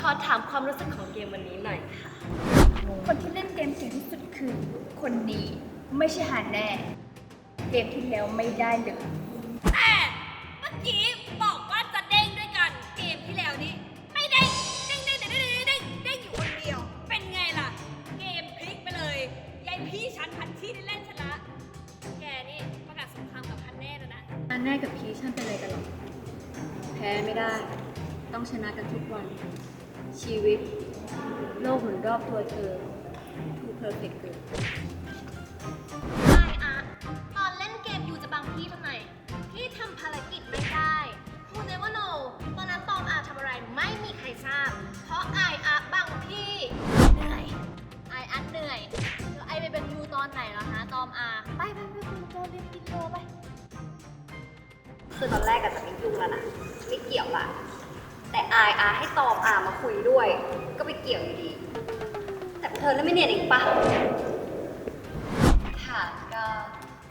ขอถามความรู้สึกของเกมวันนี้หน่อยค่ะ คนที่เล่นเกมเก่งที่สุดคือ คนนี้ไม่ใช่ฮันแน่ เกมที่แล้วไม่ได้เลยแต่เมื่อกี้บอกว่าจะเด้งด้วยกันเกมที่แล้วนี้ ไม่เด้งเด้งเด้งเด้งเด้งเด้งเด้งอยู่คนเดียว เป็นไงล่ะ เกมพลิกไปเลยยายพี่ฉันพันที่ได้เล่นชนะแกนี่ประกาศสงครามกับพันแน่แล้วนะอันแน่กับพีชั่นเป็นอะไรกันหรอแพ้ไม่ได้ ต้องชนะกันทุกวัน ชีวิต โลกหมุนรอบตัวเธอ ทูเพอร์เฟกต์เกินใช่อะตอนเล่นเกมอยู่จะบังพี่ทำไมพี่ทำภารกิจไม่ได้คูเนว่าโนตอนนั้นตอมอาทำอะไรไม่มีใครทราบ เพราะไออะบังพี่เหนื่อยไออะเหนื่อยแล้วไอไปเป็นยูตอนไหนแล้วฮะตอมอา ไปไปไปไปโตเรียนกินโลไปคือตอนแรกอะจะไม่ยุ่งแล้วนะไม่เกี่ยวละแต่อายอาให้ตอมอามาคุยด้วย ก็ไปเกี่ยวอยู่ดี แต่เธอแล้วไม่เนียนอีกปะค่ะก็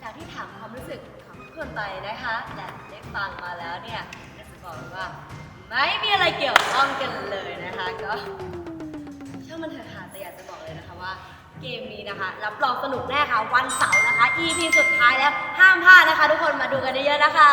จากที่ถามความรู้สึกของทุกคนไปนะคะและได้ฟังมาแล้วเนี่ยก็จะบอกเลยว่า ไม่มีอะไรเกี่ยวข้องกันเลยนะคะก็ช่างมันเถอะค่ะแต่อยากจะบอกเลยนะคะว่า เกมนี้นะคะรับรองสนุกแน่ค่ะวันเสาร์นะคะ EP สุดท้ายแล้วห้ามพลาดนะคะ ทุกคนมาดูกันเยอะๆนะคะ